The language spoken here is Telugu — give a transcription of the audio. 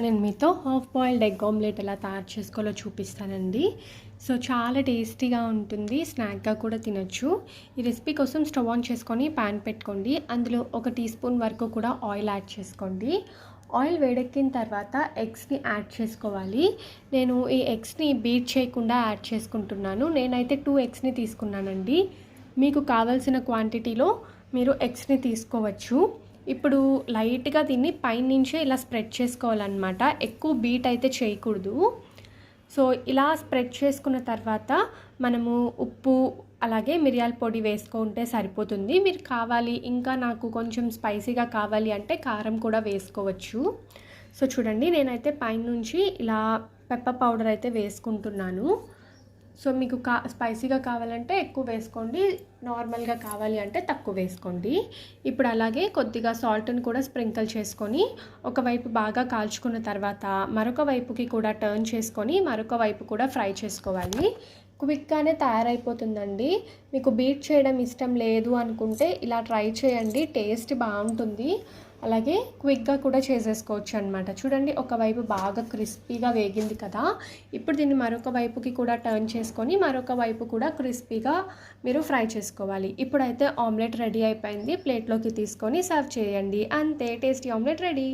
నేను మీతో హాఫ్ బాయిల్డ్ ఎగ్ ఆమ్లెట్ ఎలా తయారు చేసుకోవాలో చూపిస్తానండి. సో చాలా టేస్టీగా ఉంటుంది. స్నాక్గా కూడా తినొచ్చు. ఈ రెసిపీ కోసం స్టవ్ ఆన్ చేసుకొని ప్యాన్ పెట్టుకోండి. అందులో ఒక టీ స్పూన్ వరకు కూడా ఆయిల్ యాడ్ చేసుకోండి. ఆయిల్ వేడెక్కిన తర్వాత ఎగ్స్ని యాడ్ చేసుకోవాలి. నేను ఈ ఎగ్స్ని బీట్ చేయకుండా యాడ్ చేసుకుంటున్నాను. నేనైతే టూ ఎగ్స్ని తీసుకున్నానండి. మీకు కావాల్సిన క్వాంటిటీలో మీరు ఎగ్స్ని తీసుకోవచ్చు. ఇప్పుడు లైట్గా దీన్ని పైనుంచే ఇలా స్ప్రెడ్ చేసుకోవాలన్నమాట. ఎక్కువ బీట్ అయితే చేయకూడదు. సో ఇలా స్ప్రెడ్ చేసుకున్న తర్వాత మనము ఉప్పు అలాగే మిరియాల పొడి వేసుకుంటే సరిపోతుంది. మీరు కావాలి ఇంకా నాకు కొంచెం స్పైసీగా కావాలి అంటే కారం కూడా వేసుకోవచ్చు. సో చూడండి నేనైతే పైనుంచి ఇలా పెప్ప పౌడర్ అయితే వేసుకుంటున్నాను. సో మీకు కా స్పైసీగా కావాలంటే ఎక్కువ వేసుకోండి. నార్మల్గా కావాలి అంటే తక్కువ వేసుకోండి. ఇప్పుడు అలాగే కొద్దిగా సాల్ట్ని కూడా స్ప్రింకిల్ చేసుకొని ఒకవైపు బాగా కాల్చుకున్న తర్వాత మరొక వైపుకి కూడా టర్న్ చేసుకొని మరొక వైపు కూడా ఫ్రై చేసుకోవాలి. క్విక్గానే తయారైపోతుందండి. మీకు బీట్ చేయడం ఇష్టం లేదు అనుకుంటే ఇలా ట్రై చేయండి. టేస్ట్ బాగుంటుంది. అలాగే క్విక్గా కూడా చేసేసుకోవచ్చు అనమాట చూడండి ఒకవైపు బాగా క్రిస్పీగా వేగింది కదా. ఇప్పుడు దీన్ని మరొక వైపుకి కూడా టర్న్ చేసుకొని మరొక వైపు కూడా క్రిస్పీగా మీరు ఫ్రై చేసుకోవాలి. ఇప్పుడైతే ఆమ్లెట్ రెడీ అయిపోయింది. ప్లేట్లోకి తీసుకొని సర్వ్ చేయండి. అంతే టేస్టీ ఆమ్లెట్ రెడీ.